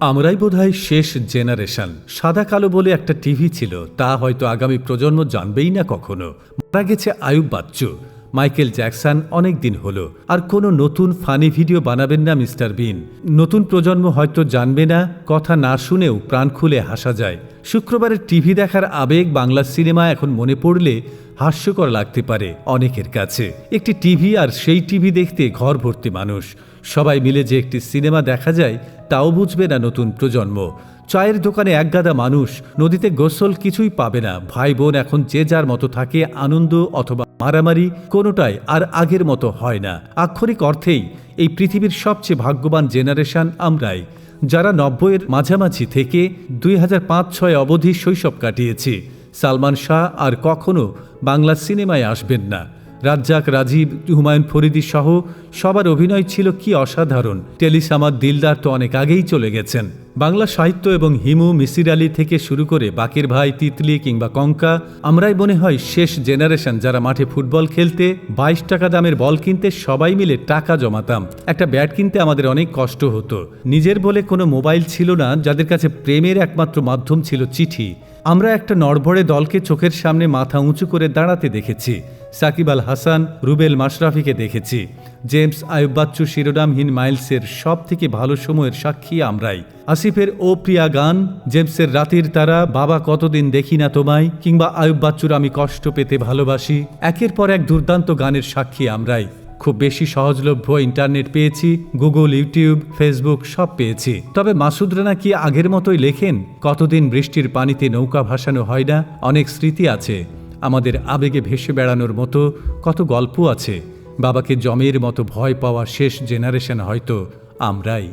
আমরাই বোধহয় শেষ জেনারেশন। সাদা কালো বলে একটা টিভি ছিল, তা হয়তো আগামী প্রজন্ম জানবেই না কখনো। মারা গেছে আয়ুব বাচ্চু। মাইকেল জ্যাকসন অনেক দিন হলো। আর কোনো নতুন ফানি ভিডিও বানাবেন না মিস্টার বিন। নতুন প্রজন্ম হয়তো জানবে না, কথা না শুনেও প্রাণ খুলে হাসা যায়। শুক্রবারের টিভি দেখার আবেগ বাংলা সিনেমা এখন মনে পড়লে হাস্যকর লাগতে পারে অনেকের কাছে। একটি টিভি আর সেই টিভি দেখতে ঘর ভর্তি মানুষ। সবাই মিলে যে একটি সিনেমা দেখা যায়, তাও বুঝবে না নতুন প্রজন্ম। চায়ের দোকানে একগাদা মানুষ, নদীতে গোসল কিছুই পাবে না। ভাই বোন এখন যে যার মতো থাকে, আনন্দ অথবা মারামারি কোনোটাই আর আগের মতো হয় না। আক্ষরিক অর্থেই এই পৃথিবীর সবচেয়ে ভাগ্যবান জেনারেশন আমরাই, যারা নব্বইয়ের মাঝামাঝি থেকে দুই হাজার পাঁচ ছয় অবধি শৈশব কাটিয়েছি। সালমান শাহ আর কখনো বাংলা সিনেমায় আসবেন না। রাজ্জাক, রাজীব, হুমায়ুন ফরিদি সহ সবার অভিনয় ছিল কি অসাধারণ। টেলিসামাদ দিলদার তো অনেক আগেই চলে গেছেন। বাংলা সাহিত্য এবং হিমু, মিসির আলী থেকে শুরু করে বাকির ভাই, তিতলি কিংবা কঙ্কা, আমরাই মনে হয় শেষ জেনারেশন যারা মাঠে ফুটবল খেলতে বাইশ টাকা দামের বল কিনতে সবাই মিলে টাকা জমাতাম। একটা ব্যাট কিনতে আমাদের অনেক কষ্ট হতো। নিজের বলে কোনো মোবাইল ছিল না, যাদের কাছে প্রেমের একমাত্র মাধ্যম ছিল চিঠি। আমরা একটা নড়বড়ে দলকে চোখের সামনে মাথা উঁচু করে দাঁড়াতে দেখেছি। সাকিব আল হাসান, রুবেল মাশরাফিকে দেখেছি। জেমস আয়ুব বাচ্চু শিরোনামহীন মাইলসের সব থেকে ভালো সময়ের সাক্ষী আমরাই। আসিফের ও প্রিয়া গান, জেমসের রাতের তারা, বাবা কতদিন দেখি না তোমায়, কিংবা আয়ুব বাচ্চুর আমি কষ্ট পেতে ভালোবাসি, একের পর এক দুর্দান্ত গানের সাক্ষী আমরাই। খুব বেশি সহজলভ্য ইন্টারনেট পেয়েছি, গুগল, ইউটিউব, ফেসবুক সব পেয়েছি। তবে মাসুদ রানা কি আগের মতোই লেখেন, কতদিন বৃষ্টির পানিতে নৌকা ভাসানো হয় না? অনেক স্মৃতি আছে। আমাদের আবেগে ভেসে বেড়ানোর মতো কত গল্প আছে। বাবাকে জমের মতো ভয় পাওয়া শেষ জেনারেশন হয়তো আমরাই।